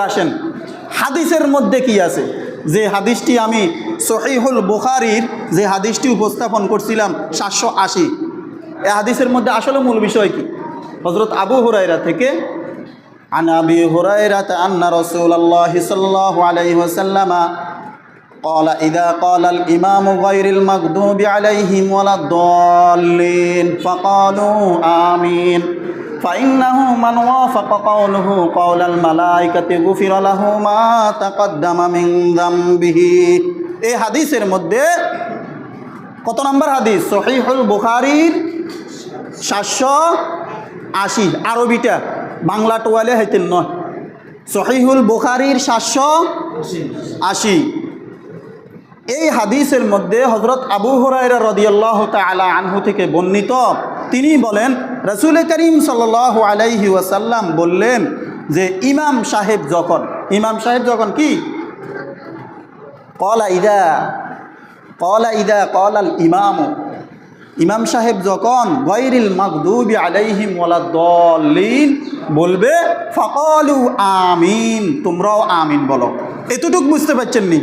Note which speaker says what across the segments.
Speaker 1: আসেন হাদিসের মধ্যে কি আছে যে হাদিসটি আমি সহিহুল বুখারির যে হাদিসটি উপস্থাপন করছিলাম সাতশো আশি এ হাদিসের মধ্যে আসলে মূল বিষয় কি হজরত আবু হুরাইরা থেকে عن أبي هريرة أن رسول الله صلى الله عليه وسلم قال إذا قال الإمام غير المغضوب عليهم ولا الضالين فقالوا آمين فإنه من وافق قوله قول الملائكة غفر له ما تقدم من ذنبه এই হাদিসের মধ্যে কত নম্বর হাদিস সহিহুল বুখারির সাতশো আশি আরবিটা বাংলা টোয়ালে হাইতেন নয় সহিহুল বুখারির সাতশো আশি এই হাদিসের মধ্যে হজরত আবু হরাইরা রদিয়াল্লাহ তালা আনহু থেকে বর্ণিত তিনি বলেন, রসুল করিম সাল আলাইহি ওয়াসাল্লাম বললেন যে, ইমাম সাহেব যখন, ইমাম সাহেব যখন কি? কলা ইদা কলা ইদা কলাল ইমাম। ইমাম সাহেব যখন গৈরিল মাকদুবি আলাইহিম ওয়ালাদ্দলিন বলবে, ফকলু আমিন, তোমরাও আমিন বলো। এতটুক বুঝতে পারছেন নি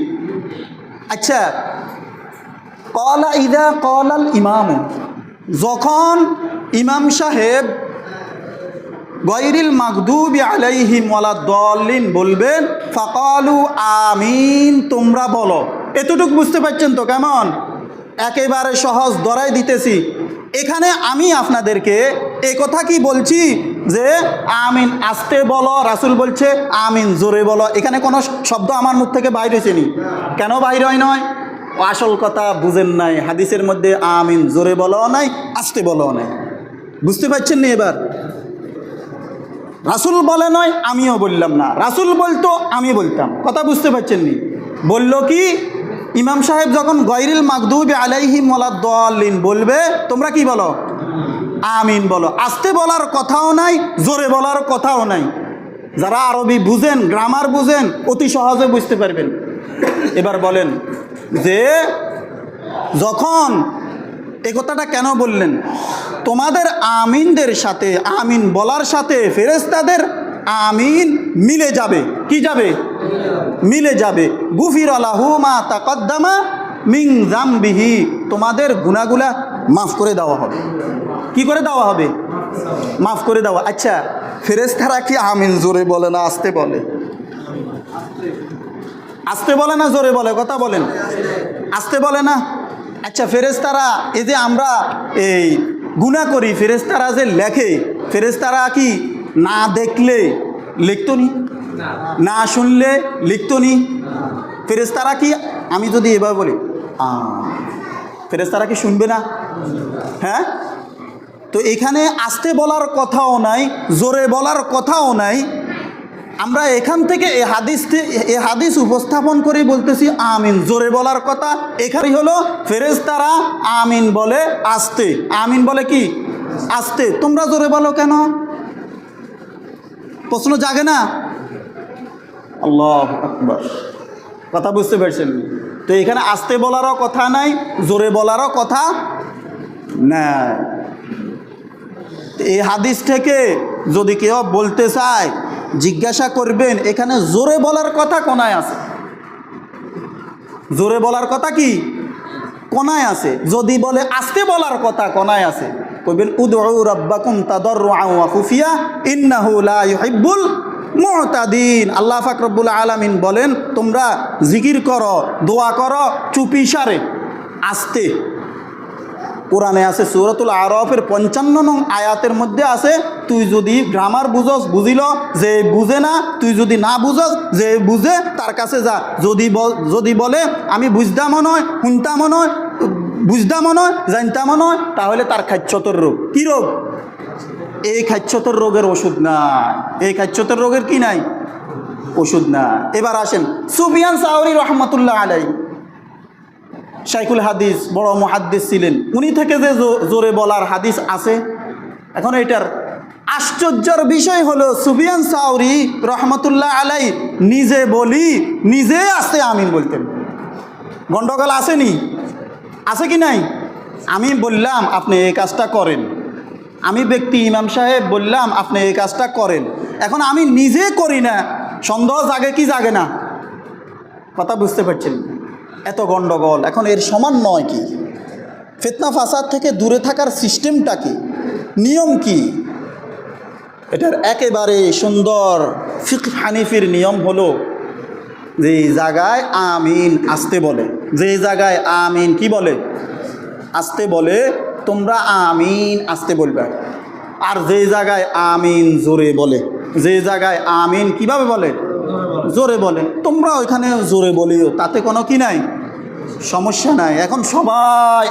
Speaker 1: আচ্ছা কলা ইদা কলাল ইমাম। যখন ইমাম সাহেব গৈরিল মাকদুবি আলাইহিম ওয়ালাদ্দলিন বলবেন, ফকালু আমিন, তোমরা বলো। এতটুকু বুঝতে পারছেন তো কেমন? একেবারে সহজ দরাই দিতেছি। এখানে আমি আপনাদেরকে এ কথা কি বলছি যে, আমিন, আসতে বলো। রাসুল বলছে, আমিন, জোরে বলো। এখানে কোনো শব্দ আমার মুখ থেকে বাইর হয়েছে নি। কেন বাইর হয় নয় আসল কথা বুঝেন নাই, হাদিসের মধ্যে আমিন, জোরে বলো নাই, আসতে বলো নাই। বুঝতে পারছেন না এবার? রাসুল বলে নয়, আমিও বললাম না। রাসুল বলতো, আমি বলতাম। কথা বুঝতে পারছেন নি? বলল কি, ইমাম সাহেব যখন গৈরিল মাকদুবি আলাইহি মোলাদ্দিন বলবে, তোমরা কি বলো? আমিন বলো। আসতে বলার কথাও নাই, জোরে বলার কথাও নাই। যারা আরবি বুঝেন গ্রামার বুঝেন, অতি সহজে বুঝতে পারবেন। এবার বলেন যে যখন এ কথাটা কেন বললেন? তোমাদের আমিনদের সাথে, আমিন বলার সাথে ফেরেস্তাদের আমিন মিলে যাবে। কি যাবে? মিলে যাবে। গুফির আলাহু মা তাকদ্দামা মিং জামবিহি তোমাদের গুনাগুলা মাফ করে দেওয়া হবে। কি করে দেওয়া হবে? মাফ করে দেওয়া। আচ্ছা ফেরেস্তারা কি আমিন জোরে বলে না আসতে বলে? আসতে বলে না, জোরে বলে, কথা বলেন। আসতে বলে না। আচ্ছা ফেরেস্তারা এই যে আমরা এই গুণা করি ফেরেস্তারা যে লেখে ফেরেস্তারা কি না দেখলে লিখতো নি? না শুনলে লিখতো নি? ফেরেস্তারা কি, আমি যদি এবার বলি ফেরেস্তারা কি শুনবে না? হ্যাঁ? তো এখানে আসতে বলার কথাও নাই, জোরে বলার কথাও নাই আমরা এখান থেকে এ হাদিস এ হাদিস উপস্থাপন করে বলতেছি আমিন। জোরে বলার কথা এখানে হলো ফেরেশতারা আমিন বলে আসতে। আমিন বলে কি? আসতে। তোমরা জোরে বলো কেন? প্রশ্ন জাগে না? আল্লাহ কথা বুঝতে পারছেন? তো এখানে আসতে বলারও কথা নাই, জোরে বলারও কথা নাই। এই হাদিস থেকে যদি কেউ বলতে চায় জিজ্ঞাসা করবেন, এখানে জোরে বলার কথা কোনায় আছে? জোরে বলার কথা কি? কোনায় আছে। যদি বলে আসতে বলার কথা কোনায় আছে। কইবেন, উদউ রাব্বাকুম তাদাররুআ ওয়া খুফিয়া লা আল্লাহ ফাকরবুল আলামিন বলেন, তোমরা জিকির করো, দোয়া করো, চুপি সারে, আস্তে। কোরআনে আছে সুরতুল আরফের পঞ্চান্ন নং আয়াতের মধ্যে আছে, তুই যদি গ্রামার বুঝস, বুঝিল, যে বুঝে না, তুই যদি না বুঝস, যে বুঝে, তার কাছে যা। যদি যদি বলে, আমি বুঝতামও নয়, শুনতামও নয় বুঝতামও নয়, জানতামও নয়, তাহলে তার খাচ্ছতর রোগ। কী রোগ? এই খাচ্ছতর রোগের ওষুধ নাই। এই খাচ্ছতর রোগের কি নাই? ওষুধ না এবার আসেন, সুফিয়ান সাউরি রহমতুল্লাহ আলাই শাইকুল হাদিস, বড় মহাদ্দিস ছিলেন। উনি থেকে যে জোরে বলার হাদিস আছে, এখন এটার আশ্চর্যর বিষয় হলো সুফিয়ান সাউরি রহমতুল্লাহ আলাই নিজে বলি, নিজে আসতে আমিন বলতেন। গন্ডগোল আসেনি আছে কি নাই? আমি বললাম, আপনি এই কাজটা করেন। আমি ব্যক্তি ইমাম সাহেব, বললাম, আপনি এই কাজটা করেন। এখন আমি নিজে করি না, সন্দেহ জাগে কি জাগে না? কথা বুঝতে পারছেন? এত গণ্ডগোল এখন এর সমান নয় কি? ফেতনা ফাসাদ থেকে দূরে থাকার সিস্টেমটা কি? নিয়ম কি? এটার একেবারে সুন্দর ফিক হানিফির নিয়ম হলো, যে জায়গায় আমিন আসতে বলে। যে জায়গায় আমিন কি বলে? আসতে বলে, তোমরা আমিন আসতে বলবে। আর যে জায়গায় আমিন জোরে বলে, যে জায়গায় আমিন কীভাবে বলে? জোরে বলে। তোমরা ওইখানে জোরে বলিও তাতে কোনো কি নাই? সমস্যা নাই। এখন সবাই